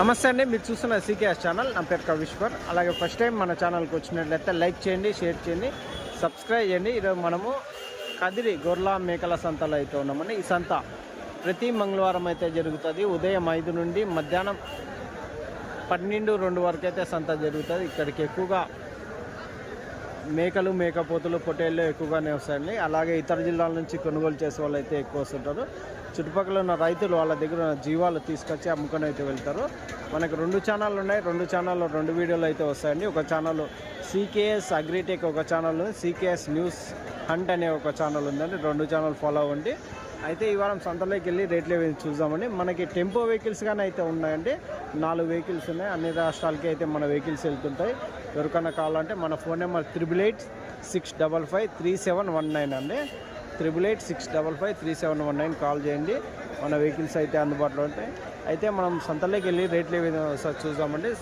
నమస్తే అండి. మీరు చూస్తున్న సీకేఎస్ ఛానల్. నా పేరు కవిశ్వర్ అలాగే ఫస్ట్ టైం మన ఛానల్కి వచ్చినట్లయితే లైక్ చేయండి షేర్ చేయండి సబ్స్క్రైబ్ చేయండి. ఈరోజు మనము కదిరి గొర్ల మేకల సంతలో అయితే ఉన్నామండి. ఈ సంత ప్రతి మంగళవారం అయితే జరుగుతుంది. ఉదయం ఐదు నుండి మధ్యాహ్నం పన్నెండు రెండు వరకు అయితే సంత జరుగుతుంది. ఇక్కడికి ఎక్కువగా మేకలు మేకపోతులు పొట్టేళ్ళు ఎక్కువగానే వస్తాయండి. అలాగే ఇతర జిల్లాల నుంచి కొనుగోలు చేసే వాళ్ళు అయితే ఎక్కువ వస్తుంటారు. చుట్టుపక్కల ఉన్న రైతులు వాళ్ళ దగ్గర ఉన్న జీవాలు తీసుకొచ్చి అమ్ముకొని అయితే వెళ్తారు. మనకు రెండు ఛానళ్ళు ఉన్నాయి. రెండు ఛానల్లో రెండు వీడియోలు అయితే వస్తాయండి. ఒక ఛానల్ సీకేఎస్ అగ్రిటెక్ ఒక ఛానల్ సీకేఎస్ న్యూస్ హంట్ అనే ఒక ఛానల్ ఉందండి. రెండు ఛానల్ ఫాలో అవ్వండి. అయితే ఈ వారం సంతలోకి వెళ్ళి రేట్లు ఏవి చూద్దామండి. మనకి టెంపో వెహికల్స్ కానీ అయితే ఉన్నాయండి. నాలుగు వెహికల్స్ ఉన్నాయి. అన్ని రాష్ట్రాలకి అయితే మన వెహికల్స్ వెళ్తుంటాయి. ఎవరికన్నా కావాలంటే మన phone number triple eight six double five three seven one nine అండి. Triple eight six double five three seven one nine call చేయండి. మన వెహికల్స్ అయితే అందుబాటులో ఉంటాయి. అయితే మనం సంతలోకి వెళ్ళి రేట్లు ఏ చూద్దామండి.